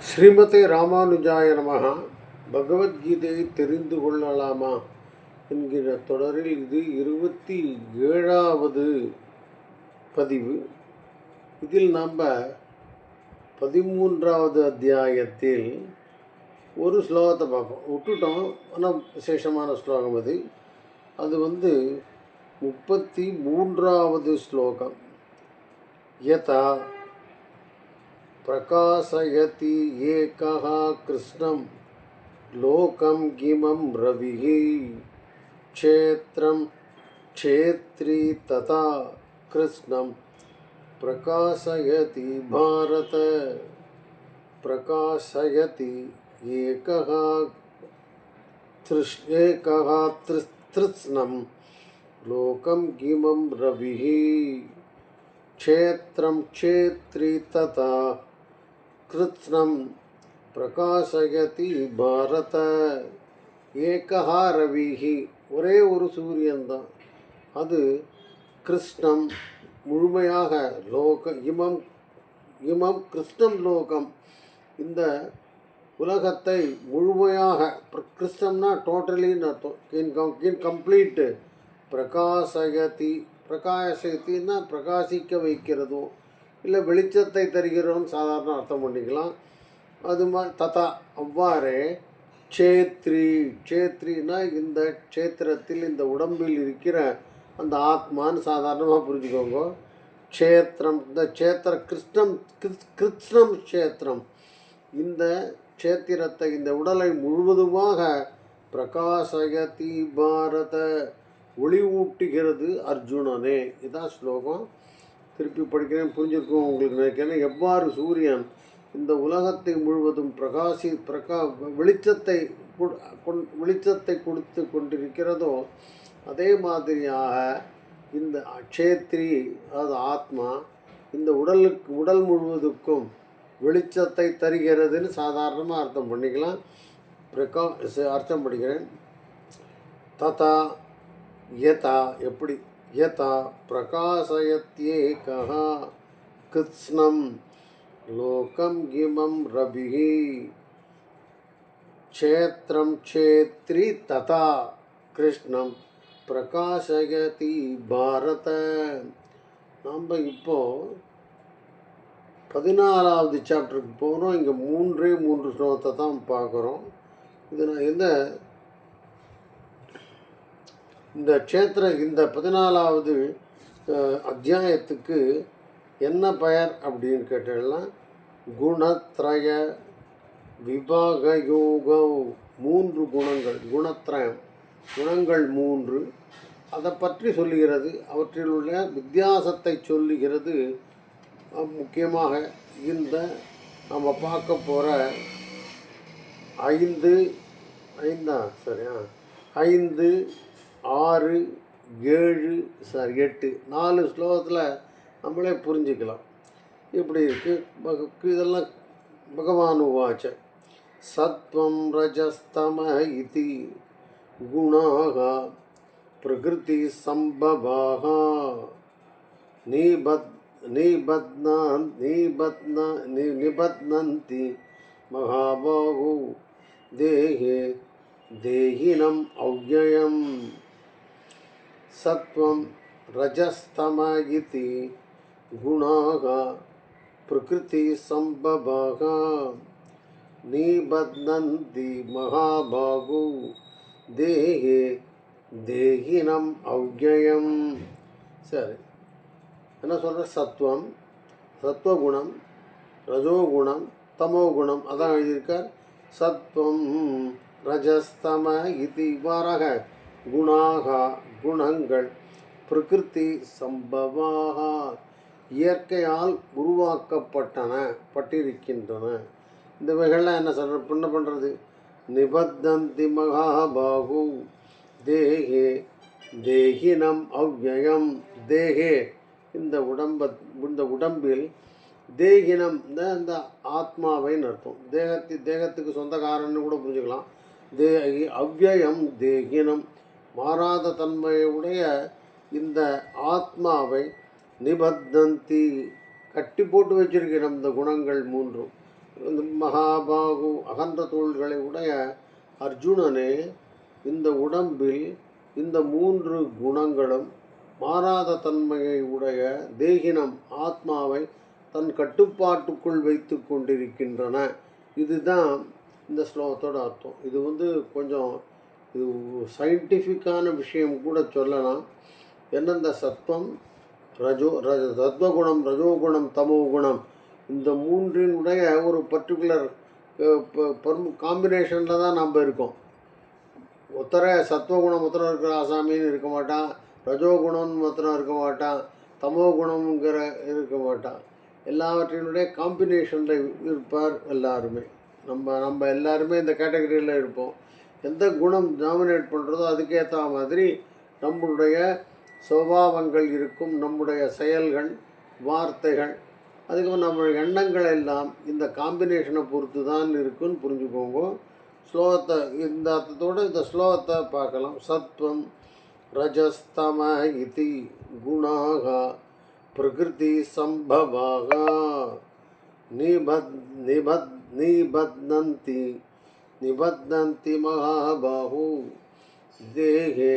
ஸ்ரீமதே ராமானுஜாய நமக பகவத்கீதையை தெரிந்து கொள்ளலாமா என்கிற தொடரில் இது இருபத்தி ஏழாவது பதிவு. இதில் நாம் பதிமூன்றாவது அத்தியாயத்தில் ஒரு ஸ்லோகத்தை பார்ப்போம். விட்டுட்டோம். ஆனால் விசேஷமான ஸ்லோகம் அது. அது வந்து முப்பத்தி மூன்றாவது ஸ்லோகம். யதா प्रकाशयति एकः कृष्णं लोकं गिमं रविः क्षेत्रं क्षेत्री तथा कृष्णं प्रकाशयति भारत, प्रकाशयति एकः तृष् एकः तृ तृत्स्नं लोकं गिमं रविः क्षेत्रं क्षेत्री तथा கிருத்னம் பிரகாசயதி பாரத ஏகஹா ரவிஹி ஒரே ஒரு சூரியன்தான். அது கிருஷ்ணம் முழுமையாக லோக இமம் இமம் கிருஷ்ணம் லோகம். இந்த உலகத்தை முழுமையாக கிருஷ்ணம்னா டோட்டலின்னு அர்த்தம். இன் கம் இன் கம்ப்ளீட்டு. பிரகாசயதி பிரகாசத்தின்னா பிரகாசிக்க வைக்கிறதும். இல்லை வெளிச்சத்தை தருகிறோம் சாதாரண அர்த்தம் பண்ணிக்கலாம். அது மா ததா அவ்வாறே க்ஷேத்ரி க்ஷேத்ரினா இந்த க்ஷேத்திரத்தில் இந்த உடம்பில் இருக்கிற அந்த ஆத்மான்னு சாதாரணமாக புரிஞ்சுக்கோங்க. க்ஷேத்திரம் இந்த க்ஷேத்திர கிருஷ்ணம் கிருஷ்ணம் க்ஷேத்திரம். இந்த க்ஷேத்திரத்தை இந்த உடலை முழுவதுமாக பிரகாசயதி பாரத ஒளி ஊட்டுகிறது அர்ஜுனனே. இதான் ஸ்லோகம். திருப்பி படிக்கிறேன் புரிஞ்சிருக்கும் உங்களுக்கு நினைக்கிறேன் எவ்வாறு சூரியன் இந்த உலகத்தை முழுவதும் பிரகாசி பிரகா வெளிச்சத்தை வெளிச்சத்தை கொடுத்து கொண்டிருக்கிறதோ அதே மாதிரியாக இந்த அக்ஷேத்ரி அதாவது ஆத்மா இந்த உடலுக்கு உடல் முழுவதுக்கும் வெளிச்சத்தை தருகிறதுன்னு சாதாரணமாக அர்த்தம் பண்ணிக்கலாம். பிரகா அர்த்தம் படிக்கிறேன். ததா யதா எப்படி यथा प्रकाशयत्येकः कृत्स्नं लोकं गिमं रविः क्षेत्रं क्षेत्री तथा கிருஷ்ணம் பிரகாசயதி பாரத நம்ம இப்போ பதினாலாவது சாப்டருக்கு போகிறோம் இங்கே மூன்றே மூன்று ஸ்லோகத்தை தான் பார்க்குறோம் இது நான் எந்த இந்த க்ஷேத்திர இந்த பதினாலாவது அத்தியாயத்துக்கு என்ன பெயர் அப்படின்னு கேட்டீங்கன்னா குணத்ரய விபாக யோகம் மூன்று குணங்கள் குணத்ரயம். குணங்கள் மூன்று. அதை பற்றி சொல்லுகிறது அவற்றில் உள்ள வித்தியாசத்தை சொல்லுகிறது. முக்கியமாக இந்த நம்ம பார்க்க போகிற ஐந்து ஐந்தா சரியா ஐந்து ஆறு ஏழு சாரி எட்டு நாலு ஸ்லோகத்தில் நம்மளே புரிஞ்சுக்கலாம். இப்படி இருக்குது இதெல்லாம் பகவான் உவாச்ச. சத்வம் ரஜஸ்தம இது குணாக பிரகிருதி சம்பவாக. நிபத் நிபத்னான் நிபத்னா நி நிபத்னந்தி மகாபாகு. தேகே தேகினம் அவ்வயம் सत्वं रजस्तम इति गुणाः प्रकृतिसम्भवाः निबध्नन्ति महाभागो देहे தேகினம் அவ்வயம் சரி என்ன சொல்கிற சத்வம் சத்வகுணம் ரஜோகுணம் தமோகுணம் அதான் எழுதியிருக்கார் சத்வம் ரஜஸ்தம இது இவ்வாறாக குணாக குணங்கள் பிரகிருதி சம்பவாக. இயற்கையால் உருவாக்கப்பட்டன பட்டிருக்கின்றன. இந்த வகைகள்லாம் என்ன சொல்ற என்ன பண்ணுறது நிபத்தந்தி மகாபாகு. தேகே தேகினம் அவ்வயம் தேகே இந்த உடம்ப இந்த உடம்பில் தேகினம் இந்த இந்த ஆத்மாவைன்னு அர்த்தம். தேகத்தி தேகத்துக்கு சொந்தக்காரன்னு கூட புரிஞ்சுக்கலாம். தே அவ்வயம் தேகினம். மாறாத தன்மையுடைய இந்த ஆத்மாவை நிபத்தந்தி கட்டி போட்டு வச்சிருக்கிற இந்த குணங்கள் மூன்றும். இந்த மகாபாகு அகன்ற தோள்களை உடைய அர்ஜுனனே இந்த உடம்பில் இந்த மூன்று குணங்களும் மாறாத தன்மையை உடைய தேகினம் ஆத்மாவை தன் கட்டுப்பாட்டுக்குள் வைத்து கொண்டிருக்கின்றன. இதுதான் இந்த ஸ்லோகத்தோட அர்த்தம். இது வந்து கொஞ்சம் இது சயின்டிஃபிக்கான விஷயம் கூட சொல்லலாம். எந்தெந்த சத்வம் ரஜோ ரஜ சத்வகுணம் ரஜோகுணம் தமோ குணம் இந்த மூன்றினுடைய ஒரு பர்டிகுலர் காம்பினேஷனில் தான் நம்ம இருக்கோம். ஒத்தரை சத்வகுணம் ஒத்தரம் இருக்கிற ஆசாமின்னு இருக்க மாட்டான். ரஜோகுணம்னு ஒத்தரம் இருக்க மாட்டான். தமோ குணம்ங்கிற இருக்க மாட்டான். எல்லாவற்றினுடைய காம்பினேஷனில் இருப்பார் எல்லாருமே. நம்ம நம்ம எல்லாருமே இந்த கேட்டகரியில் இருப்போம். எந்த குணம் டாமினேட் பண்ணுறதோ அதுக்கேற்ற மாதிரி நம்மளுடைய சுபாவங்கள் இருக்கும் நம்முடைய செயல்கள் வார்த்தைகள் அதுக்கப்புறம் நம்மளுடைய எண்ணங்கள் எல்லாம் இந்த காம்பினேஷனை பொறுத்து தான் இருக்குன்னு புரிஞ்சுக்கோங்க. ஸ்லோகத்தை இந்த அர்த்தத்தோடு இந்த ஸ்லோகத்தை பார்க்கலாம். சத்வம் ரஜஸ்தம இதி குணாக பிரகிருதி சம்பவாக. நிபத் நிபத் நிபத்னந்தி நிபத்தந்தி மகாபாகு தேகே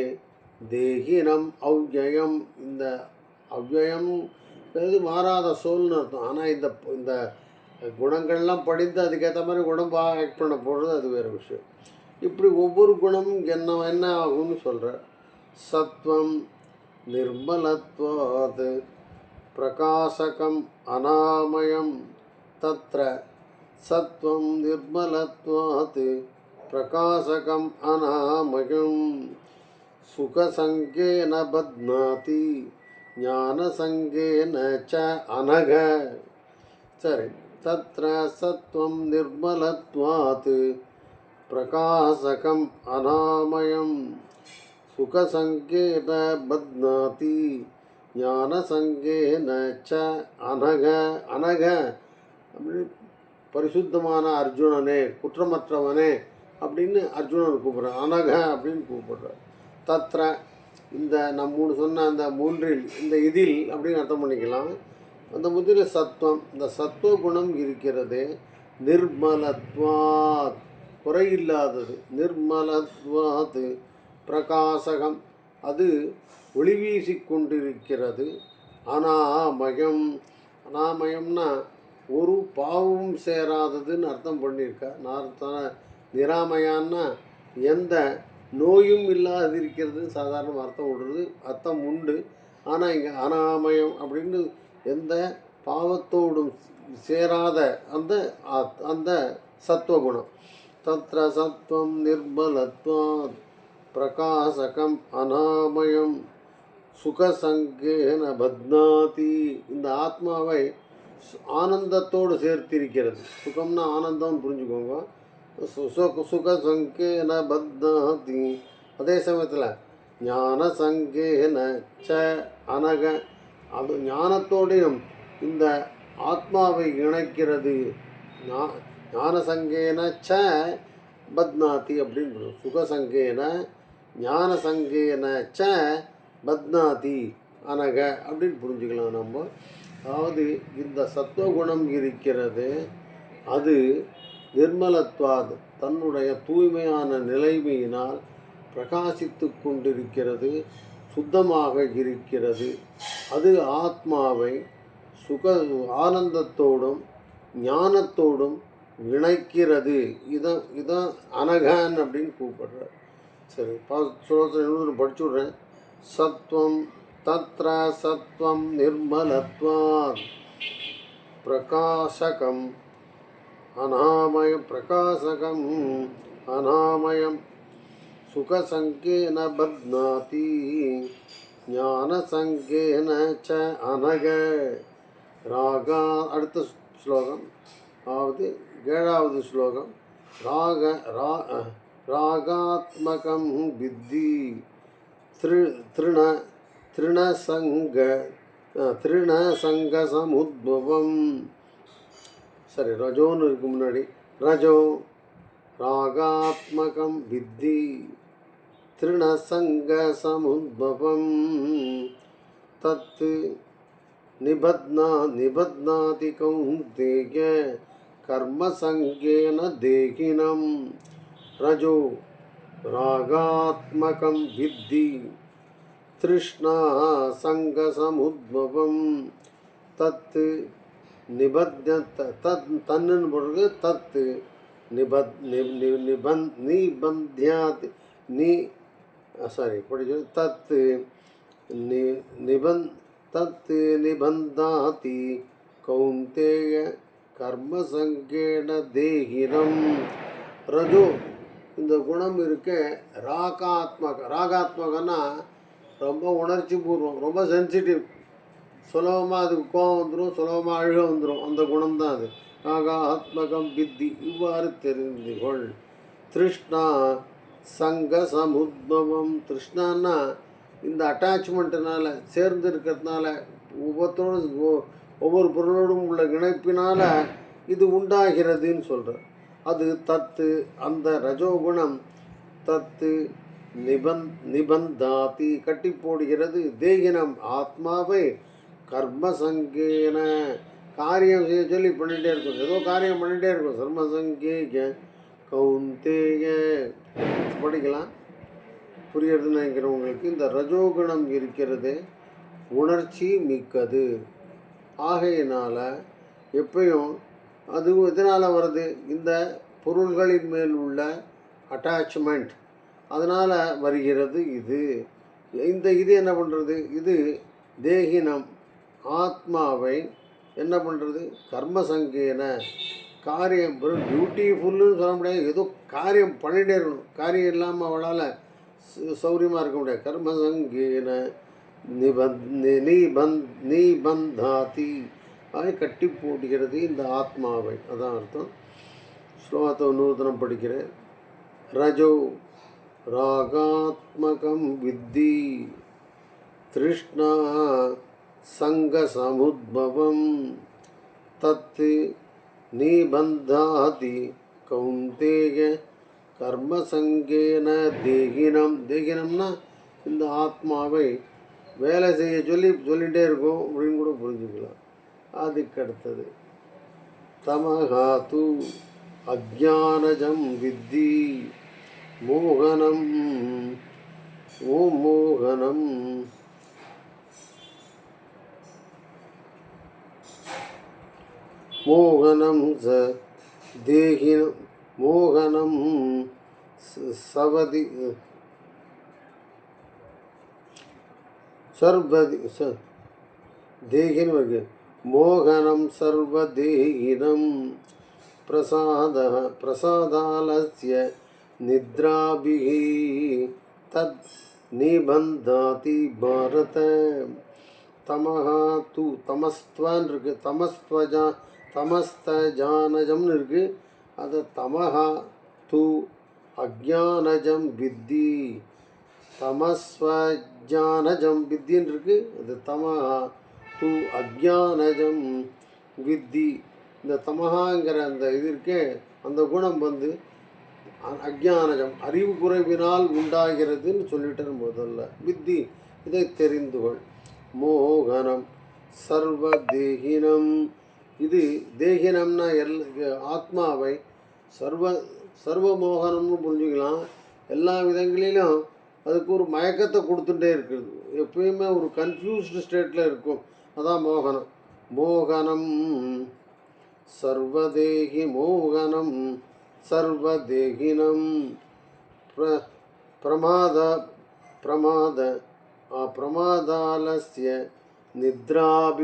தேகினம் அவ்யயம் இந்த அவ்யயம் இது மாறாத சோல்னு அர்த்தம். ஆனால் இந்த இந்த குணங்கள்லாம் படித்து அதுக்கேற்ற மாதிரி குணம் ஆக்ட் பண்ண போகிறது அது வேறு விஷயம். இப்படி ஒவ்வொரு குணமும் என்ன என்ன ஆகும்னு சொல்கிற சத்வம் நிர்மலத்வாத் பிரகாசகம் அனாமயம் தத்த சத்வம் நிர்மலத்வாத் பிரகாசகம் அனாமயம் சுகசங்கேன பத்னாதி ஞானசங்கேன ச அனக சரி தத்ர சத்வம் நிர்மலத்வாத் பிரகாசகம் அனாமயம் சுகசங்கேன பத்னாதி ஞானசங்கேன ச அனக அனக அப்படின்னு பரிசுத்தமான அர்ஜுனனே குற்றமற்றவனே அப்படின்னு அர்ஜுனன் கூப்பிட்றான். அனக அப்படின்னு கூப்பிடுறார் தத்ர இந்த நம் மூணு சொன்ன அந்த மூன்றில் இந்த இதில் அப்படின்னு அர்த்தம் பண்ணிக்கலாம். அந்த முதலில் சத்துவம் இந்த சத்துவ குணம் இருக்கிறது நிர்மலத்வாத் குறையில்லாதது நிர்மலத்வாத் பிரகாசகம் அது ஒளி வீசிக்கொண்டிருக்கிறது அனாமயம் அனாமயம்னா ஒரு பாவமும் சேராததுன்னு அர்த்தம் பண்ணியிருக்கா? நான் நிராமையான்னா எந்த நோயும் இல்லாதிருக்கிறது சாதாரண அர்த்தம் விடுறது அர்த்தம் உண்டு. ஆனால் இங்கே அனாமயம் அப்படின்னு எந்த பாவத்தோடும் சேராத அந்த அந்த சத்துவகுணம் தத்ர சத்வம் நிர்மலத்வாத் பிரகாசகம் அனாமயம். சுகசங்கேன பத்னாதி இந்த ஆத்மாவை ஆனந்தத்தோடு சேர்த்திருக்கிறது. சுகம்னா ஆனந்தம்னு புரிஞ்சுக்கோங்க. சு- சு- சங்கேன பத்னாதி அதே சமயத்தில் ஞான சங்கேன ச அனக. அது ஞானத்தோடையும் இந்த ஆத்மாவை இணைக்கிறது. ஞான சங்கேன ச பத்னாதி அப்படின்னு சுக சங்கேன ஞான சங்கேன ச பத்னாதி அனக அப்படின்னு புரிஞ்சுக்கலாம் நம்ம. அதாவது இந்த சத்துவகுணம் இருக்கிறது அது நிர்மலத்வாது தன்னுடைய தூய்மையான நிலைமையினால் பிரகாசித்து கொண்டிருக்கிறது சுத்தமாக இருக்கிறது. அது ஆத்மாவை சுக ஆனந்தத்தோடும் ஞானத்தோடும் இணைக்கிறது. இதை இதான் அனகான் அப்படின்னு கூப்பிடுறார். சரி பா சொல்ல படிச்சு விட்றேன். சத்வம் தத்ர சத்வம் நிர்மலத்வாத் பிரகாசகம் அநாமயம் பிரகாசகம் அநாமயம் சுகசங்கேன பத்னாதி ஞானசங்கேன ச அனக ராகா அடுத்த ஸ்லோகம் அதாவது ஏழாவது ஸ்லோகம் ராக ரா ராகாத்மகம் வித்தி திரு திருண तृणसङ्गृणसङ्गसमुद्भवं सारी रजो नडि रजो रागात्मकं विद्धि तृणसङ्गसमुद्भवं तत् निबध्ना निबध्नादिकं देह कर्मसङ्घेन देहिनं रजो रागात्मकं विद्धि। तृष्णा सङ्गसमुद्भवं तत् நிபத்ய தத் தன்னுன்னு பொழுது தத்து நிபத் நி- நி- நிபந் நிபந்தியாத் நீ சாரி படிச்சு தத்து நி நிபந் தத்து நிபந்தாதி கௌந்தேய கர்மசங்கேன தேகினம் ரஜோ இந்த குணம் இருக்க ராகாத்மக ராகாத்மகன்னா ரொம்ப உணர்ச்சி பூர்வம் ரொம்ப சென்சிட்டிவ் சுலபமாக அதுக்கு கோபம் வந்துடும் சுலபமாக அழுக வந்துடும் அந்த குணம் தான் அது. ஆகாத்மகம் வித்தி இவ்வாறு தெரிந்து கொள். திருஷ்ணா சங்க சமுத்பவம். திருஷ்ணான்னா இந்த அட்டாச்மெண்ட்டுனால சேர்ந்து இருக்கிறதுனால ஒவ்வொருத்தரோடு ஒவ்வொரு பொருளோடும் உள்ள இணைப்பினால் இது உண்டாகிறதுன்னு சொல்கிறார் அது தத்து அந்த ரஜோகுணம் தத்து நிபந் நிபந்தாதி கட்டி போடுகிறது தேகினம் ஆத்மாவை கர்மசங்கேன. காரியம் செய்ய சொல்லி பண்ணிகிட்டே இருக்கும். ஏதோ காரியம் பண்ணிகிட்டே இருக்கும். சர்மசங்கேக கவுந்தேய படிக்கலாம். புரியறது நினைக்கிறவங்களுக்கு இந்த ரஜோகுணம் இருக்கிறது உணர்ச்சி மிக்கது. ஆகையினால் எப்பயும் அது எதனால் வருது? இந்த பொருள்களின் மேல் உள்ள அட்டாச்மெண்ட் அதனால் வருகிறது இது. இந்த இது என்ன பண்ணுறது இது தேகினம். ஆத்மாவை என்ன பண்ணுறது கர்ம சங்கேன. காரியம் வெறும் பியூட்டிஃபுல்லுன்னு சொல்ல முடியாது. ஏதோ காரியம் பண்ணிகிட்டே இருக்கணும். காரியம் இல்லாமல் அவளால் சௌரியமாக இருக்க முடியாது. கர்ம சங்கேன. நிபந் நிபந் நிபந்தாதி. அதை கட்டி போடுகிறது இந்த ஆத்மாவை. அதான் அர்த்தம். ஸ்லோகத்தை நூதனம் படிக்கிறேன். ரஜோ रागात्मकं विद्धि तृष्णा सङ्गसमुद्भवं तत् निबन्धाति கௌந்தேய கர்மசங்கேன தேகினம். தேகினம்னா இந்த ஆத்மாவை வேலை செய்ய சொல்லி சொல்லிகிட்டே இருக்கும் அப்படின்னு கூட புரிஞ்சுக்கலாம். அதுக்கடுத்தது தமகாத்து அஜானஜம் வித்தி மோகனம். ஓம் மோகனம். மோகனம் ச தேகினம் மோகனம் சவதி சர்வதி ச தேகினம் இருக்கு மோகனம் சர்வதேகினம் பிரசாத பிரசாதாலஸ்ய நித்ராபிः தத் நிபந்தாதி பாரத தமஹ து தமஸ்துவன்னு இருக்கு தமஸ்துவஜா தமஸ்தஜானஜம்னு இருக்கு அது தமஹா து அஜானஜம் வித்தி தமஸ்வஜானஜம் வித்தின்னு இருக்கு அது தமஹா து அஜானஜம் வித்தி இந்த தமஹாங்கிற அந்த இது இருக்கே அந்த குணம் வந்து அ- அறிவு குறைவினால் உண்டாகிறதுன்னு சொல்லிட்டேன் முதல்ல. வித்தி இதை தெரிந்து கொள். மோகனம் சர்வ தேகினம் இது தேகினம்னா எல் ஆத்மாவை சர்வ சர்வ மோகனம்னு புரிஞ்சுக்கலாம். எல்லா விதங்களிலும் அதுக்கு ஒரு மயக்கத்தை கொடுத்துட்டே இருக்குது. எப்பயுமே ஒரு கன்ஃபியூஸ்டு ஸ்டேட்டில் இருக்கும். அதான் மோகனம். மோகனம் சர்வதேகி மோகனம். सर्वदेहिनं प्र प्रमाद प्रमाद प्रमादालस्य निद्राभि